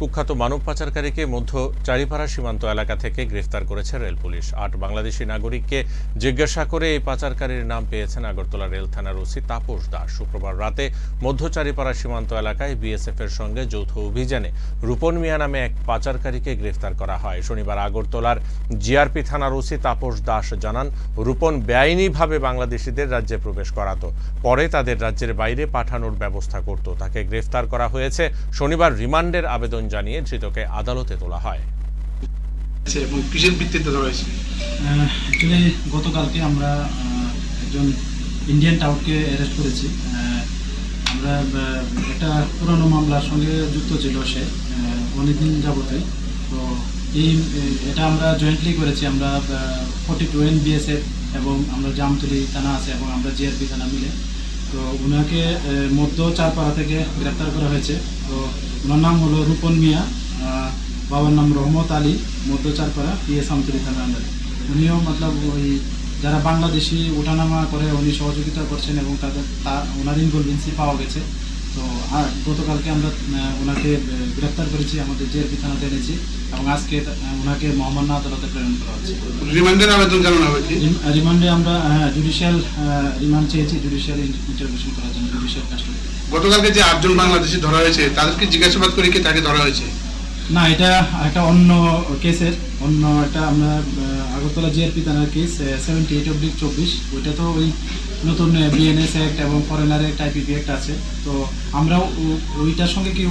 কুখ্যাত মানব পাচারকারীকে মধ্য চারিপাড়া সীমান্ত এলাকা থেকে গ্রেফতার করেছে রেল পুলিশ। আট বাংলাদেশি নাগরিককে জিজ্ঞাসা করে এই পাচারকারীর নাম পেয়েছেন আগরতলা রেল থানার ওসি তাপস দাস। শুক্রবার রাতে মধ্য চারিপাড়া সীমান্ত এলাকায় বিএসএফ এর সঙ্গে যৌথ অভিযানে রূপন মিয়া নামে এক পাচারকারীকে গ্রেফতার করা হয়। শনিবার আগরতলার জিআরপি থানার ওসি তাপস দাস জানান, রূপন বেআইনিভাবে বাংলাদেশিদের রাজ্যে প্রবেশ করাতো। পরে তাদের রাজ্যের বাইরে পাঠানোর ব্যবস্থা করত। তাকে গ্রেফতার করা হয়েছে। শনিবার রিমান্ডের আবেদন জানিয়ে ধৃতকে আদালতে তোলা হয়। এবং কিসের ভিত্তিতে ধরা হয়েছে? অ্যাকচুয়ালি গতকালকে আমরা একজন ইন্ডিয়ান টাউটকে অ্যারেস্ট করেছি। আহ, আমরা একটা পুরনো মামলার সঙ্গে যুক্ত ছিল সে অনেকদিন যাবতে তো এই এটা আমরা জয়েন্টলি করেছি। আমরা ফোর্টি টু এন বিএসএফ এবং আমরা জামতলি থানা আছে এবং আমরা জিআরপি থানা মিলে। তো ওনাকে মধ্য চারপাড়া থেকে গ্রেপ্তার করা হয়েছে। তো ওনার নাম হলো রূপন মিয়া বাবার নাম রহমত আলী, মধ্যচারপাড়া পিএস আমতলি থানার আন্ডারে উনিও মতলব ওই যারা বাংলাদেশি ওঠানামা করে, উনি সহযোগিতা করছেন এবং তাদের তা ওনার ইনভলভেন্সি পাওয়া গেছে। তো আর গতকালকে আমরা ওনাকে আহ, গ্রেপ্তার করেছি আমাদের জেএরপি থানাতে এনেছি এবং আজকে ওনাকে মোহাম্মদ আদালতে প্রেরণ করা হচ্ছে। রিমান্ডের আবেদন জানানো রিম- রিমান্ডে আমরা জুডিশিয়াল রিমান্ড চেয়েছি জুডিশিয়াল ইন্টারভিউশন করার জন্য জুডিশিয়াল কাস্টডি গতকালকে যে আটজন বাংলাদেশি ধরা হয়েছে তাদেরকে জিজ্ঞাসাবাদ করে কি তাকে ধরা হয়েছে? না এটা একটা অন্য কেসের অন্য একটা আমরা আগরতলা জিআরপি থানার কেস সেভেন্টি এইট অব্লিক চব্বিশ ওইটা তো ওই নতুন বিএনএস অ্যাক্ট এবং ফরেনার অ্যাক্ট আইপিপি অ্যাক্ট আছে। তো আমরাও ওইটার সঙ্গে কি